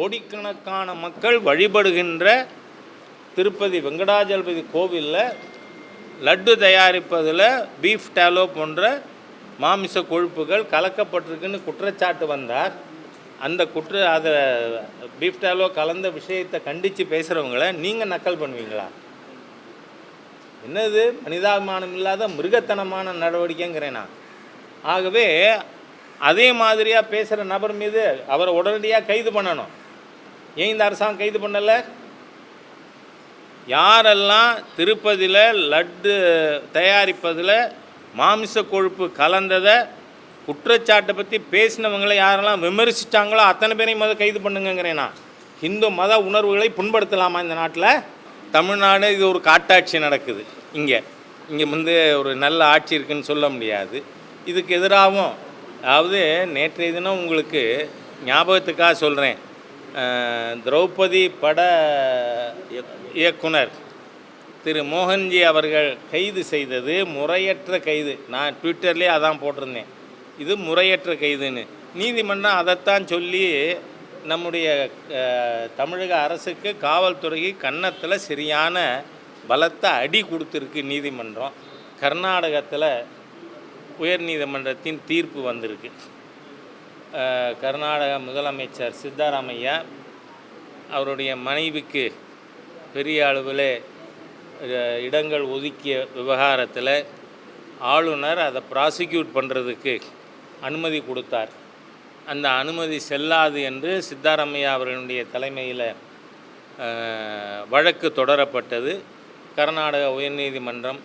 கோடிக்கணக்கான மக்கள் வழிபடுகின்ற திருப்பதி வெங்கடாஜலபதி கோவிலில் லட்டு தயாரிப்பதில் பீஃப் டேலோ போன்ற மாமிச கொழுப்புகள் கலக்கப்பட்டிருக்குன்னு குற்றச்சாட்டு வந்தார். அந்த குற்ற அதை பீஃப் டேலோ கலந்த விஷயத்தை கண்டித்து பேசுகிறவங்கள நீங்கள் நக்கல் பண்ணுவீங்களா? என்னது? மனிதாபிமானம் இல்லாத மிருகத்தனமான நடவடிக்கைங்கிறேன் நான். ஆகவே அதே மாதிரியாக பேசுகிற நபர் மீது அவரை உடனடியாக கைது பண்ணணும். ஏன் இந்த அரசாங்கம் கைது பண்ணலை? யாரெல்லாம் திருப்பதியில் லட்டு தயாரிப்பதில் மாமிச கொழுப்பு கலந்ததை குற்றச்சாட்டை பற்றி பேசினவங்களை யாரெல்லாம் விமர்சித்தாங்களோ அத்தனை பேரையும் முதல் கைது பண்ணுங்கங்கிறேன் நான். இந்து மத உணர்வுகளை புண்படுத்தலாமா இந்த நாட்டில்? தமிழ்நாடு இது ஒரு காட்டாட்சி நடக்குது. இங்கே இங்கே வந்து ஒரு நல்ல ஆட்சி இருக்குன்னு சொல்ல முடியாது. இதுக்கு எதிராகவும் அதாவது நேற்றைய தினம் உங்களுக்கு ஞாபகத்துக்காக சொல்கிறேன் திரௌபதி பட இயக்குனர் திரு மோகன்ஜி அவர்கள் கைது செய்தது முறையற்ற கைது. நான் ட்விட்டர்லேயே அதான் போட்டிருந்தேன். இது முறையற்ற கைதுன்னு. நீதிமன்றம் அதைத்தான் சொல்லி நம்முடைய தமிழக அரசுக்கு காவல்துறைக்கு கன்னத்தில் சரியான பலத்த அடி கொடுத்துருக்கு நீதிமன்றம். கர்நாடகத்தில் உயர்நீதிமன்றத்தின் தீர்ப்பு வந்திருக்கு. கர்நாடக முதலமைச்சர் சித்தாராமையா அவருடைய மனைவிக்கு பெரிய அளவில் இடங்கள் ஒதுக்கிய விவகாரத்தில் ஆளுநர் அதை ப்ராசிக்யூட் பண்ணுறதுக்கு அனுமதி கொடுத்தார். அந்த அனுமதி செல்லாது என்று சித்தாராமையா அவர்களுடைய தலைமையில் வழக்கு தொடரப்பட்டது. கர்நாடக உயர்நீதிமன்றம்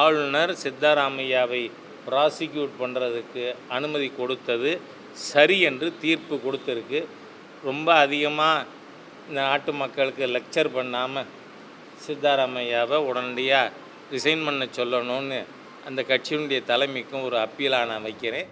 ஆளுநர் சித்தாராமையாவை ப்ராசிக்யூட் பண்ணுறதுக்கு அனுமதி கொடுத்தது. சரி என்று தீர்ப்பு கொடுத்துருக்கு. ரொம்ப அதிகமாக இந்த நாட்டு மக்களுக்கு லெக்சர் பண்ணாமல் சித்தாராமையாவை உடனடியாக ரிசைன் பண்ண சொல்லணும்னு அந்த கட்சியினுடைய தலைமைக்கும் ஒரு அப்பீலாக நான் வைக்கிறேன்.